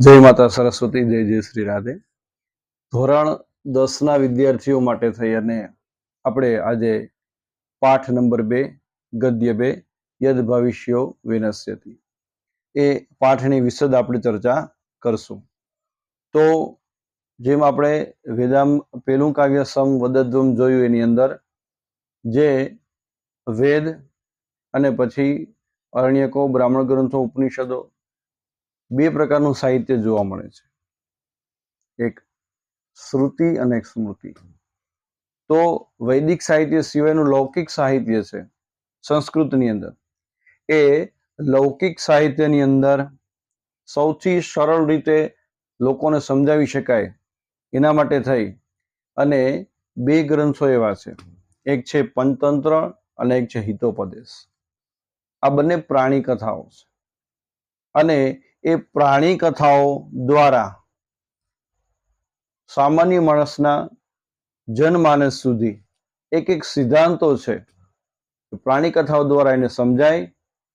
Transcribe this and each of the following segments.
જય માતા સરસ્વતી, જય જય શ્રી રાધે. ધોરણ દસના વિદ્યાર્થીઓ માટે થઈ અને આપણે આજે પાઠ નંબર બે, ગદ્ય બે, યદ ભવિષ્યો વિનશ્યતિ. એ પાઠની વિશદ આપણે ચર્ચા કરશું. તો જેમ આપણે વેદામ પેલું કાવ્ય સમ વદધ્વમ જોયું એની અંદર, જે વેદ અને પછી અરણ્યકો, બ્રાહ્મણ ગ્રંથો, ઉપનિષદો બે પ્રકારનું સાહિત્ય જોવા મળે છે. એક શ્રુતિ અને એક સ્મૃતિ. તો વૈદિક સાહિત્ય સિવાયનું લૌકિક સાહિત્ય છે સંસ્કૃતની અંદર. એ લૌકિક સાહિત્યની અંદર સૌથી સરળ રીતે લોકોને સમજાવી શકાય એના માટે થઈ અને બે ગ્રંથો એવા છે. એક છે પંચતંત્ર અને એક છે હિતોપદેશ. આ બંને પ્રાણી કથાઓ છે. અને એ પ્રાણી કથાઓ દ્વારા સામાન્ય માણસના જનમાનસ સુધી એક એક સિદ્ધાંતો છે. પ્રાણી કથાઓ દ્વારા એને સમજાય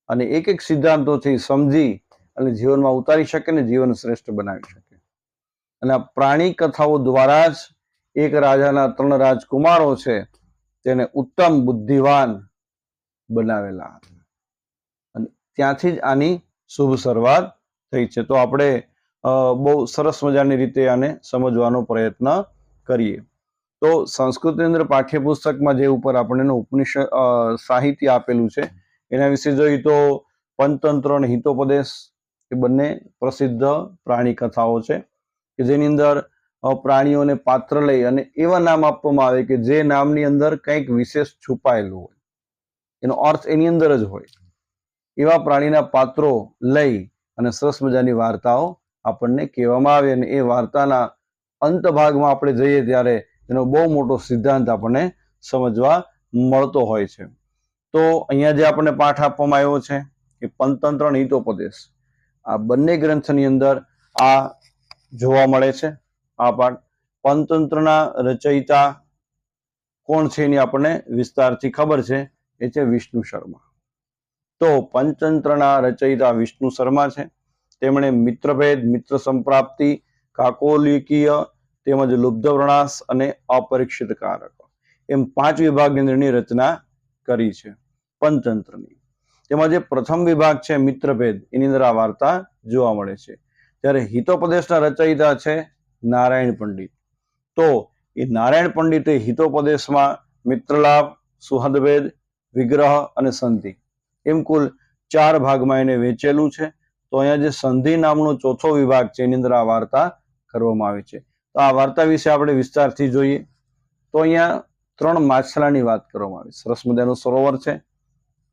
અને એક એક સિદ્ધાંતોથી સમજી અને જીવનમાં ઉતારી શકે ને જીવન શ્રેષ્ઠ બનાવી શકે. અને આ પ્રાણી કથાઓ દ્વારા જ એક રાજાના ત્રણ રાજકુમારો છે તેને ઉત્તમ બુદ્ધિવાન બનાવેલા અને ત્યાંથી જ આની શુભ શરૂઆત થઈ છે. તો આપણે બહુ સરસ મજાની રીતે આને સમજવાનો પ્રયત્ન કરીએ. તો સંસ્કૃતની અંદર પાઠ્યપુસ્તકમાં જે ઉપર આપણને ઉપનિષદ અ, સાહિત્ય આપેલું છે એના વિશે જોઈએ તો પંચતંત્ર અને હિતોપદેશ એ બંને પ્રસિદ્ધ પ્રાણી કથાઓ છે કે જેની અંદર પ્રાણીઓને પાત્ર લઈ અને એવા નામ આપવામાં આવે કે જે નામની અંદર કંઈક વિશેષ છુપાયેલું હોય. એનો અર્થ એની અંદર જ હોય. એવા પ્રાણીના પાત્રો લઈ અને સરસ મજાની વાર્તાઓ આપણને કહેવામાં આવે અને એ વાર્તાના અંત ભાગમાં આપણે જઈએ ત્યારે એનો બહુ મોટો સિદ્ધાંત આપણને સમજવા મળતો હોય છે. તો અહીંયા જે આપણને પાઠ આપવામાં આવ્યો છે એ પંતંત્ર અને હિતોપદેશ. આ બંને ગ્રંથની અંદર આ જોવા મળે છે. આ પાઠ પંતંત્રના રચયિતા કોણ છે એની આપણને વિસ્તારથી ખબર છે. એ છે વિષ્ણુ શર્મા. તો પંચતંત્રના રચયિતા વિષ્ણુ શર્મા છે. તેમણે મિત્રભેદ, મિત્ર સંપ્રાપ્તિ, કાકોલિકીય તેમજ લુબ્ધ લુબ્ધવ્રણાસ અને અપરીક્ષિત કારક એમ પાંચ અંદરની રચના કરી છે પંચતંત્રની. તેમાં જે પ્રથમ વિભાગ છે મિત્રભેદ, એની અંદર આ વાર્તા જોવા મળે છે. જ્યારે હિતોપદેશના રચયિતા છે નારાયણ પંડિત. તો એ નારાયણ પંડિતે હિતોપદેશમાં મિત્રલાભ, સુહદભેદ, વિગ્રહ અને સંધિ એમ કુલ ચાર ભાગમાં એને વેચેલું છે. તો અહીંયા જે સંધિ નામનો ચોથો વિભાગ છે, એની અંદર આ વાર્તા કરવામાં આવી છે. તો આ વાર્તા વિશે આપણે વિસ્તારથી જોઈએ. તો અહીંયા ત્રણ માછલાની વાત કરવામાં આવી. સરસ મજાનું સરોવર છે.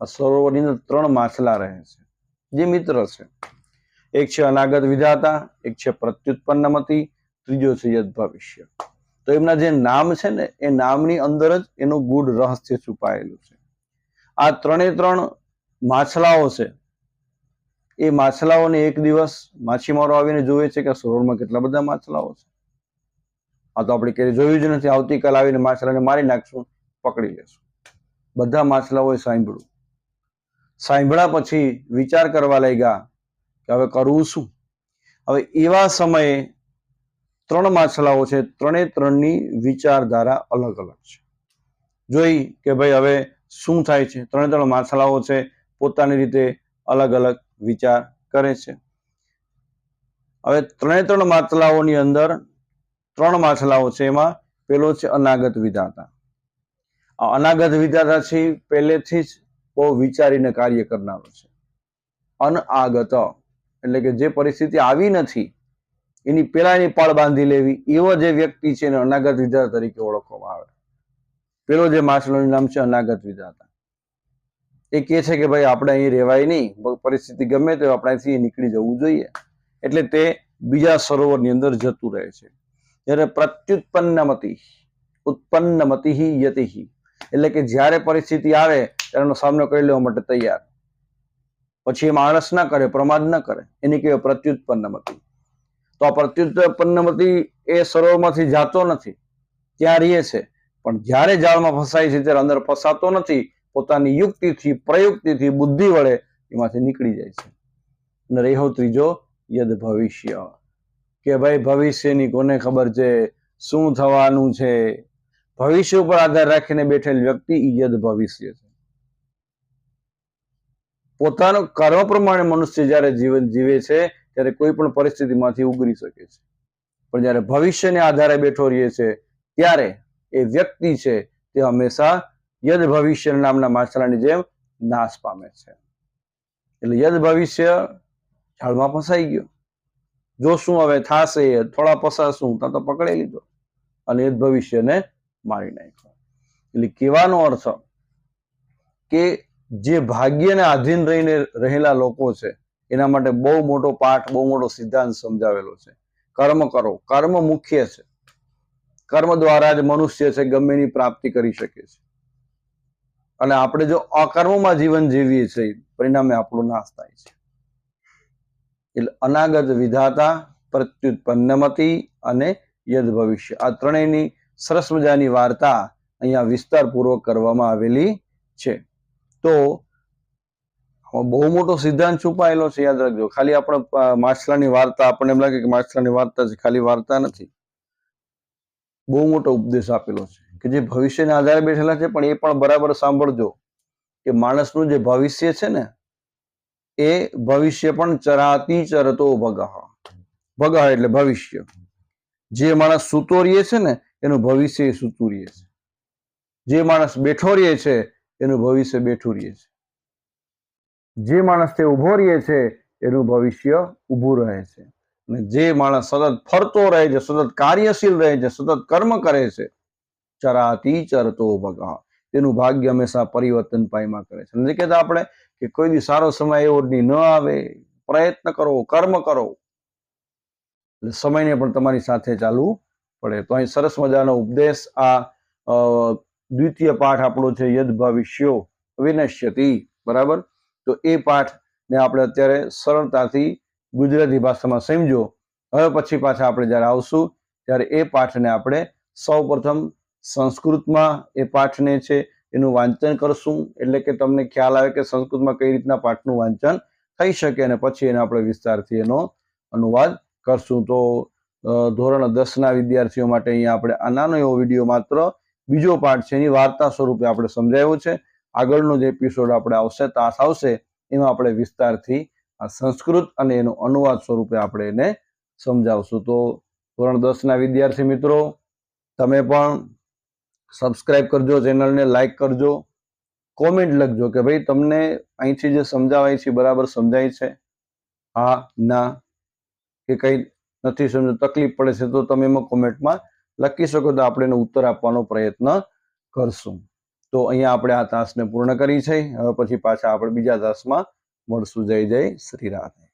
આ સરોવરની અંદર ત્રણ માછલા રહે છે. જે મિત્ર છે. એક છે અનાગત વિધાતા, એક છે પ્રત્યુત્પન્નમતી ત્રીજો છે યદ ભવિષ્ય. તો એમના જે નામ છે ને, એ નામની અંદર જ એનું ગૂઢ રહસ્ય છુપાયેલું છે. આ ત્રણે ત્રણ માછલાઓ છે. એ માછલાઓને એક દિવસ માછીમારો આવીને જોવે છે કે સરોવરમાં કેટલા બધા માછલાઓ છે. આ તો આપણે ક્યારે જોયું જ નથી. આવતીકાલ આવીને માછલાને મારી નાખશું, પકડી લેશું. બધા માછલાઓએ સાંભળ્યું. સાંભળ્યા પછી વિચાર કરવા લાગ્યા કે હવે કરવું શું? હવે એવા સમયે ત્રણ માછલાઓ છે. ત્રણે ત્રણની વિચારધારા અલગ અલગ છે. જોઈ કે ભાઈ હવે શું થાય છે? ત્રણે ત્રણ માછલાઓ છે. પોતાની રીતે અલગ અલગ વિચાર કરે છે. હવે ત્રણે ત્રણ માછલાઓની અંદર ત્રણ માછલાઓ છે, એમાં પેલો છે અનાગત વિધાતા. આ અનાગત વિધાતા છે પહેલેથી જ બહુ વિચારીને કાર્ય કરનારો છે. અનઆગત એટલે કે જે પરિસ્થિતિ આવી નથી, એની પેલા એની પાળ બાંધી લેવી, એવો જે વ્યક્તિ છે એને અનાગત વિધાતા તરીકે ઓળખવામાં આવે. પેલો જે માછલાનું નામ છે અનાગત વિધાતા. એ કહે છે કે ભાઈ આપણે અહીં રહેવાય નહીં પરિસ્થિતિ ગમે તે આપણે અહીંથી નીકળી જવું જોઈએ. એટલે તે બીજા સરોવરની અંદર જતું રહે છે. જ્યારે પ્રત્યુત્પન્નમતી ઉત્પન્નમતી યતિહિ. એટલે કે જ્યારે પરિસ્થિતિ આવે, ત્યારે સામનો કરી લેવા માટે તૈયાર. પછી એ માણસ ના કરે, પ્રમાદ ન કરે, એની કહેવાય પ્રત્યુત્પન્નમતી. તો આ પ્રત્યુત્પન્નમતી એ સરોવરમાંથી જાતો નથી, ત્યાં રહીએ છે. પણ જ્યારે જાળમાં ફસાય છે, ત્યારે અંદર ફસાતો નથી પોતાની યુક્તિથી, પ્રયુક્તિથી બુદ્ધિ વડે એમાંથી નીકળી જાય છે. અને રહ્યો ત્રીજો, યદ ભવિષ્ય. કે ભાઈ, ભવિષ્યની કોને ખબર છે? શું થવાનું છે? ભવિષ્ય ઉપર આધાર રાખીને બેઠેલ વ્યક્તિ યદ ભવિષ્ય છે. પોતાનું કર્મ પ્રમાણે મનુષ્ય જ્યારે જીવન જીવે છે, ત્યારે કોઈ પણ પરિસ્થિતિમાંથી ઉગરી શકે છે. પણ જ્યારે ભવિષ્યને આધારે બેઠો રહીએ છે, ત્યારે એ વ્યક્તિ છે તે હંમેશા યદ ભવિષ્ય નામના માછલાની જેમ નાશ પામે છે. એટલે યદ ભવિષ્ય ઝાડમાં ફસાઈ ગયો. જો શું હવે થાશે, થોડા પસાશું ત્યાં તો પકડી લીધો. અને યદ ભવિષ્યને મારી નાખ્યો. એટલે કહેવાનો અર્થ કે જે ભાગ્યને આધીન રહીને રહેલા લોકો છે, એના માટે બહુ મોટો પાઠ, બહુ મોટો સિદ્ધાંત સમજાવેલો છે. કર્મ કરો. કર્મ મુખ્ય છે. કર્મ દ્વારા જ મનુષ્ય છે ગમે એની પ્રાપ્તિ કરી શકે છે. અને આપણે જો અકર્મમાં જીવન જીવીએ છીએ, પરિણામે આપણો નાશ થાય છે. એટલે અનાગત વિધાતા, પ્રત્યુત્પન્નમતી અને યદ ભવિષ્ય. આ ત્રણેયની સરસ મજાની વાર્તા અહીંયા વિસ્તારપૂર્વક કરવામાં આવેલી છે. તો બહુ મોટો સિદ્ધાંત છુપાયેલો છે, યાદ રાખજો. ખાલી આપણે માછલાની વાર્તા, આપણને એમ લાગે કે માછલાની વાર્તા છે ખાલી વાર્તા નથી. બહુ મોટો ઉપદેશ આપેલો છે કે જે ભવિષ્યને આધારે બેઠેલા છે, પણ એ પણ બરાબર સાંભળજો કે માણસનું જે ભવિષ્ય છે ને, એ ભવિષ્ય પણ ચરાતી ચરતો ભગહ. ભગહ એટલે ભવિષ્ય. જે માણસ સૂતો રહીએ છે ને, એનું ભવિષ્ય એ સૂતું રહીએ છે. જે માણસ બેઠો રહીએ છે, એનું ભવિષ્ય બેઠું રહીએ છે. જે માણસ તે ઊભો રહીએ છે, એનું ભવિષ્ય ઊભું રહે છે. જે માણસ સતત ફરતો રહે છે, સતત કાર્યશીલ રહે છે, સતત કર્મ કરે છે, ચરાતી ચરતો ભગા તેનું ભાગ્ય હંમેશા પરિવર્તન પાયમાં કરે છે. નથી કહેતા આપણે કે કોઈ દી સારો સમય એવો ન આવે. પ્રયત્ન કરો, કર્મ કરો. એટલે સમયને પણ તમારી સાથે ચાલવું પડે. તો અહીં સરસ મજાનો ઉપદેશ આ દ્વિતીય પાઠ આપણો છે, યદ ભવિષ્યો વિનશ્યતિ. બરાબર? તો એ પાઠને આપણે અત્યારે સરળતાથી ગુજરાતી ભાષામાં સમજો. હવે પછી પાછા આપણે જ્યારે આવશું, ત્યારે એ પાઠને આપણે સૌપ્રથમ સંસ્કૃતમાં એ પાઠને છે એનું વાંચન કરશું. એટલે કે તમને ખ્યાલ આવે કે સંસ્કૃતમાં કઈ રીતના પાઠનું વાંચન થઈ શકે અને પછી એને આપણે વિસ્તારથી એનો અનુવાદ કરશું. તો ધોરણ દસના વિદ્યાર્થીઓ માટે અહીંયા આપણે આ નાનો એવો વીડિયો માત્ર બીજો પાઠ છે એની વાર્તા સ્વરૂપે આપણે સમજાવ્યો છે. આગળનો જે એપિસોડ આપણે આવશે, તાસ આવશે એમાં આપણે વિસ્તારથી આ સંસ્કૃત અને એનો અનુવાદ સ્વરૂપે આપણે એને સમજાવશું. તો ધોરણ દસના વિદ્યાર્થી મિત્રો, તમે પણ સબસ્ક્રાઈબ કરજો, ચેનલને લાઈક કરજો. કોમેન્ટ લખજો કે ભાઈ તમને અહીંથી જે સમજાવાય છે બરાબર સમજાય છે? હા, ના કે કંઈ નથી સમજ, તકલીફ પડે છે તો તમે એમાં કોમેન્ટમાં લખી શકો તો આપણે એનો ઉત્તર આપવાનો પ્રયત્ન કરશું. તો અહીંયા આપણે આ તાસને પૂર્ણ કરી છે. હવે પછી પાછા આપણે બીજા તાસમાં મળશું જય જય શ્રી રાધે